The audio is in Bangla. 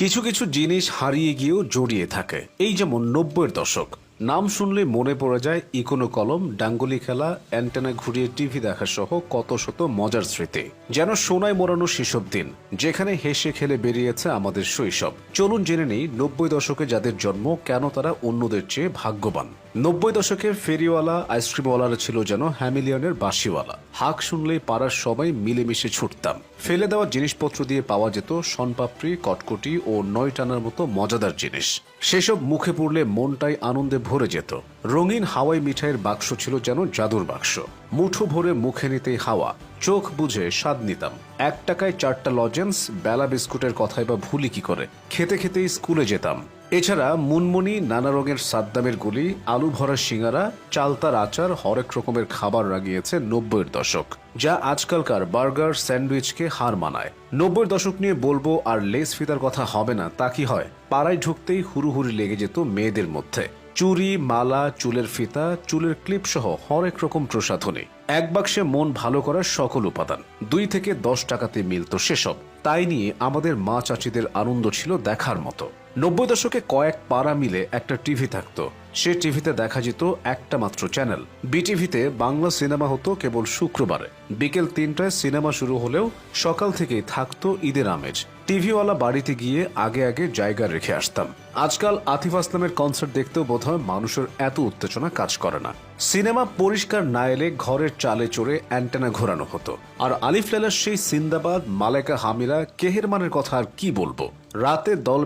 কিছু কিছু জিনিস হারিয়ে গিয়েও জড়িয়ে থাকে। এই যেমন নব্বইয়ের দশক। নাম শুনলে মনে পড়ে যায় ইকোনো কলম ডাঙ্গুলি খেলা, অ্যান্টেনা ঘুরিয়ে টিভি দেখা সহ কত শত মজার স্মৃতি। যেন সোনায় মোড়ানো সেসব দিন, যেখানে হেসে খেলে বেরিয়েছে আমাদের শৈশব। চলুন জেনে নেই নব্বই দশকে যাদের জন্ম, কেন তারা অন্যদের চেয়ে ভাগ্যবান। নব্বই দশকে ফেরিওয়ালা, আইসক্রিমওয়ালারা ছিল যেন হ্যামিলিয়নের বাসিওয়ালা হাক শুনলেই পাড়ার সবাই মিলেমিশে ছুটতাম। ফেলে দেওয়া জিনিসপত্র দিয়ে পাওয়া যেত সনপাপড়ি কটকটি ও নয় টানার মতো মজাদার জিনিস। সেসব মুখে পড়লে মনটাই আনন্দে ভরে যেত। রঙিন হাওয়াই মিঠাইয়ের বাক্স ছিল যেন জাদুর বাক্স। মুঠো ভরে মুখে নিতেই হাওয়া। চোখ বুঝে স্বাদ নিতাম। এক টাকায় চারটা লজেন্স, বেলা বিস্কুটের কথাই বা ভুলি কি করে? খেতে খেতেই স্কুলে যেতাম। এছাড়া মুনমুনি, নানা রঙের সাদ্দামের গুলি আলু ভরা সিঙ্গারা, চালতার আচার, হরেক রকমের খাবার রাগিয়েছে নব্বইয়ের দশক, যা আজকালকার বার্গার স্যান্ডউইচকে হার মানায়। নব্বইয়ের দশক নিয়ে বলব আর লেস ফিতার কথা হবে না, তা কি হয়? পাড়ায় ঢুকতেই হুড়ুহুড়ি লেগে যেত মেয়েদের মধ্যে। চুরি, মালা, চুলের ফিতা, চুলের ক্লিপ সহ হরেক রকম প্রসাধনী। এক বাক্সে মন ভালো করার সকল উপাদান। দুই থেকে দশ টাকাতে মিলত সেসব। তাই নিয়ে আমাদের মা চাচিদের আনন্দ ছিল দেখার মতো। নব্বই দশকে কয়েক পাড়া মিলে একটা টিভি থাকতো। সে টিভিতে দেখা যেত একটা মাত্র চ্যানেল। বিটিভিতে বাংলা সিনেমা হতো কেবল শুক্রবারে। বিকেল তিনটায় সিনেমা শুরু হলেও সকাল থেকেই থাকতো ঈদের আমেজ। টিভিওয়ালা বাড়িতে গিয়ে আগে আগে জায়গা রেখে আসতাম। আজকাল আতিফ আসলামের কনসার্ট দেখতেও বোধহয় মানুষের এত উত্তেজনা কাজ করে না। সিনেমা পরিষ্কার না এলে ঘরের চালে চড়ে অ্যান্টেনা ঘোরানো হতো। আর আলিফ লালার সেই সিন্দাবাদ মালেকা হামিরা, কেহেরমানের কথা আর কি বলব? রাতে দল